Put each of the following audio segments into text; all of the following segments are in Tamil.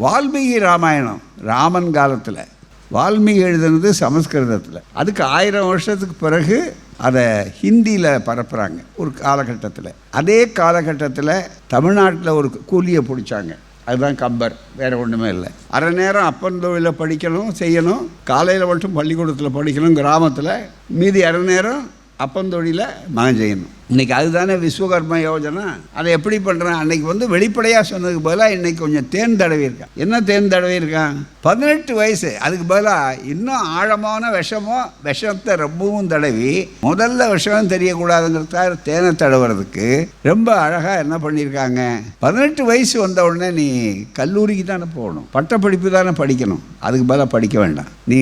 வால்மீகி ராமாயணம் ராமன் காலத்தில். வால்மீகி எழுதுனது சமஸ்கிருதத்தில். அதுக்கு ஆயிரம் வருஷத்துக்கு பிறகு அதை ஹிந்தியில் பரப்புகிறாங்க ஒரு காலகட்டத்தில். அதே காலகட்டத்தில் தமிழ்நாட்டில் ஒரு கூலியை பிடிச்சாங்க. அதுதான் கம்பர் வேறு ஒன்றுமே இல்லை. அரை நேரம் அப்பன் தொழிலில் படிக்கணும் செய்யணும். காலையில் மட்டும் பள்ளிக்கூடத்தில் படிக்கணும் கிராமத்தில். மீதி அரை நேரம் அப்பந்தொழில மகன் செய்யணும். இன்னைக்கு அதுதானே விஸ்வகர்ம யோஜனா? அதை எப்படி பண்ணுறான் அன்றைக்கி வந்து வெளிப்படையாக சொன்னதுக்கு பதிலாக இன்றைக்கி கொஞ்சம் தேன் தடவி இருக்கான் என்ன தேன் தடவி இருக்கான் பதினெட்டு வயசு. அதுக்கு பதிலாக இன்னும் ஆழமான விஷமோ விஷத்தை ரொம்பவும் தடவி முதல்ல விஷம் தெரியக்கூடாதுங்கிறதுக்காக தேனை தடவுறதுக்கு ரொம்ப அழகாக என்ன பண்ணியிருக்காங்க? பதினெட்டு வயசு வந்த உடனே நீ கல்லூரிக்கு தானே போகணும். பட்டப்படிப்பு தானே படிக்கணும். அதுக்கு பதிலாக படிக்க வேண்டாம். நீ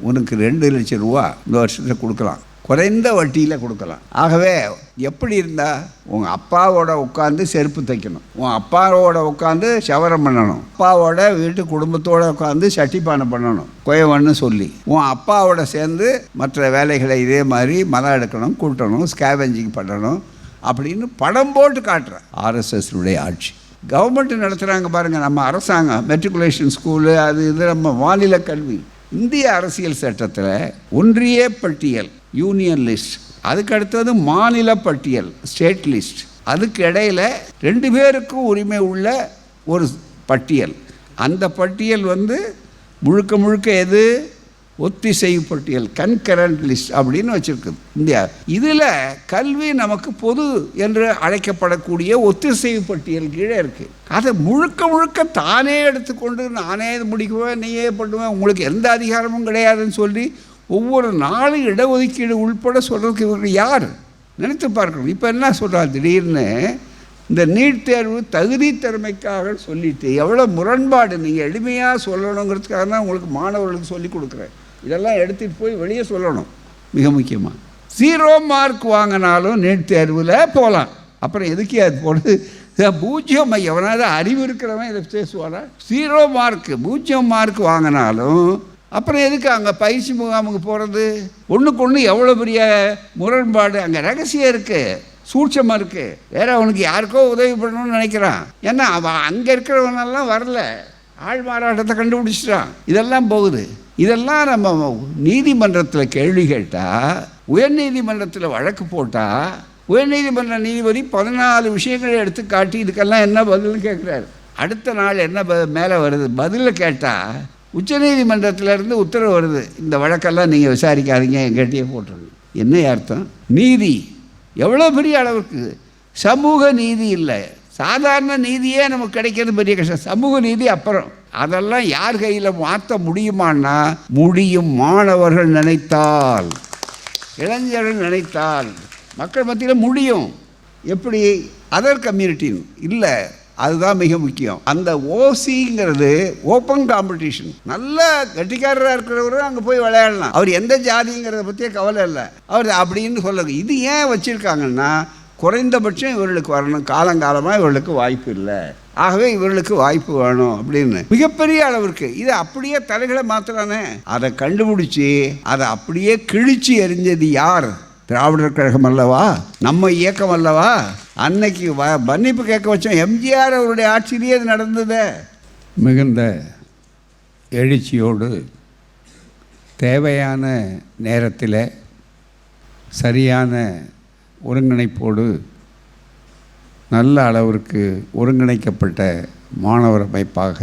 உனக்கு ரெண்டு லட்சம் ரூபா இந்த வருஷத்தில் கொடுக்கலாம். குறைந்த வட்டியில் கொடுக்கலாம். ஆகவே எப்படி இருந்தால் உங்கள் அப்பாவோட உட்காந்து செருப்பு தைக்கணும். உன் அப்பாவோட உட்காந்து சவரம் பண்ணணும். அப்பாவோட வீட்டு குடும்பத்தோட உட்காந்து சட்டிப்பானை பண்ணணும். குயவன்னு சொல்லி. உன் அப்பாவோட சேர்ந்து மற்ற வேலைகளை இதே மாதிரி மலம் எடுக்கணும் கூட்டணும் ஸ்கேவெஞ்சிங் பண்ணணும் அப்படின்னு படம் போட்டு காட்டுறேன் ஆர்எஸ்எஸ்னுடைய ஆட்சி. கவர்மெண்ட் நடத்துகிறாங்க பாருங்கள் நம்ம அரசாங்கம். மெட்ரிகுலேஷன் ஸ்கூலு அது இது நம்ம மாநில கல்வி. இந்திய அரசியல் சட்டத்தில் ஒன்றிய பட்டியல் யூனியன் லிஸ்ட் அதுக்கு அடுத்தது மாநில பட்டியல் ஸ்டேட் லிஸ்ட் அதுக்கு இடையில ரெண்டு பேருக்கும் உரிமை உள்ள ஒரு பட்டியல். அந்த பட்டியல் வந்து முழுக்க முழுக்க எது? ஒத்திசைவு பட்டியல் கன்கரண்ட் லிஸ்ட் அப்படின்னு வச்சுருக்குது. இந்தியா. இதில் கல்வி நமக்கு பொது என்று அழைக்கப்படக்கூடிய ஒத்திசைவு பட்டியல் கீழே இருக்குது அதை முழுக்க முழுக்க தானே எடுத்துக்கொண்டு நானே இது முடிக்குவேன் நீயே பண்ணுவேன் உங்களுக்கு எந்த அதிகாரமும் கிடையாதுன்னு சொல்லி ஒவ்வொரு நாளும் இடஒதுக்கீடு உள்பட சொல்கிறதுக்கு இவர்கள் யார்? நினைத்து பார்க்கணும். இப்போ என்ன சொல்கிறார் திடீர்னு இந்த நீட் தேர்வு தகுதி திறமைக்காக சொல்லிட்டு எவ்வளோ முரண்பாடு நீங்கள் எளிமையாக சொல்லணுங்கிறதுக்காக தான் உங்களுக்கு மாணவர்களுக்கு சொல்லி கொடுக்குறேன். இதெல்லாம் எடுத்துகிட்டு போய் வெளியே சொல்லணும். மிக முக்கியமாக ஜீரோ மார்க் வாங்கினாலும் நீட் தேர்வில் போகலாம் அப்புறம் எதுக்கே அது போடுது? பூஜ்ஜியம் எவனாவது அறிவு இருக்கிறவன் இதை பேசுவானா? ஜீரோ மார்க் பூஜ்ஜியம் மார்க் வாங்கினாலும் அப்புறம் எதுக்கு அங்கே பயிற்சி முகாமுக்கு போகிறது ஒன்றுக்கு ஒன்று எவ்வளோ பெரிய முரண்பாடு? அங்கே ரகசியம் இருக்குது சூட்சமாக இருக்குது வேற அவனுக்கு யாருக்கோ உதவி பண்ணணும்னு நினைக்கிறான். ஏன்னா அவன் அங்கே இருக்கிறவனெல்லாம் வரல. ஆள் மாறாட்டத்தை கண்டுபிடிச்சிட்டான். இதெல்லாம் போகுது. இதெல்லாம் நம்ம நீதிமன்றத்தில் கேள்வி கேட்டால் உயர்நீதிமன்றத்தில் வழக்கு போட்டால் உயர்நீதிமன்ற நீதிபதி பதினாலு விஷயங்களை எடுத்து காட்டி இதுக்கெல்லாம் என்ன பதில்னு கேட்குறாரு. அடுத்த நாள் என்ன ப மேலே வருது? பதிலில் கேட்டால் உச்சநீதிமன்றத்திலேருந்து உத்தரவு வருது. இந்த வழக்கெல்லாம் நீங்கள் விசாரிக்காதீங்க எங்கிட்டயே போட்டுருங்க. என்ன அர்த்தம்? நீதி. எவ்வளோ பெரிய அளவுக்கு? சமூக நீதி இல்லை. சாதாரண நீதியே நமக்கு கிடைக்கிறது பெரிய கஷ்டம். சமூக நீதி அப்புறம். அதெல்லாம் யார் கையில் மாற்ற முடியுமான்னா முடியும் மாணவர்கள் நினைத்தால். இளைஞர்கள் நினைத்தால். மக்கள் மத்தியில் முடியும். எப்படி? அதர் கம்யூனிட்டி இல்லை. அதுதான் மிக முக்கியம். அந்த ஓசிங்கிறது ஓப்பன் காம்படிஷன். நல்ல கட்டிக்காரராக இருக்கிறவரும் அங்கே போய் விளையாடலாம். அவர் எந்த ஜாதிங்கிறத பற்றியே கவலை இல்லை. அவர் அப்படின்னு சொல்லுங்க இது ஏன் வச்சுருக்காங்கன்னா குறைந்தபட்சம் இவர்களுக்கு வரணும். காலங்காலமாக இவர்களுக்கு வாய்ப்பு இல்லை. ஆகவே இவர்களுக்கு வாய்ப்பு வேணும் அப்படின்னு. மிகப்பெரிய அளவிற்கு. இது அப்படியே தலைகளை மாத்திரானே அதை கண்டுபிடிச்சி அதை அப்படியே கிழிச்சு எறிஞ்சது யார்? திராவிடர் கழகம் அல்லவா? நம்ம இயக்கம் அல்லவா? அன்னைக்கு வ மன்னிப்பு கேட்க வச்சோம் எம்ஜிஆர் அவருடைய ஆட்சியிலேயே அது நடந்தது. மிகுந்த எழுச்சியோடு தேவையான நேரத்தில் சரியான ஒருங்கிணைப்போடு நல்ல அளவிற்கு ஒருங்கிணைக்கப்பட்ட மாணவர் அமைப்பாக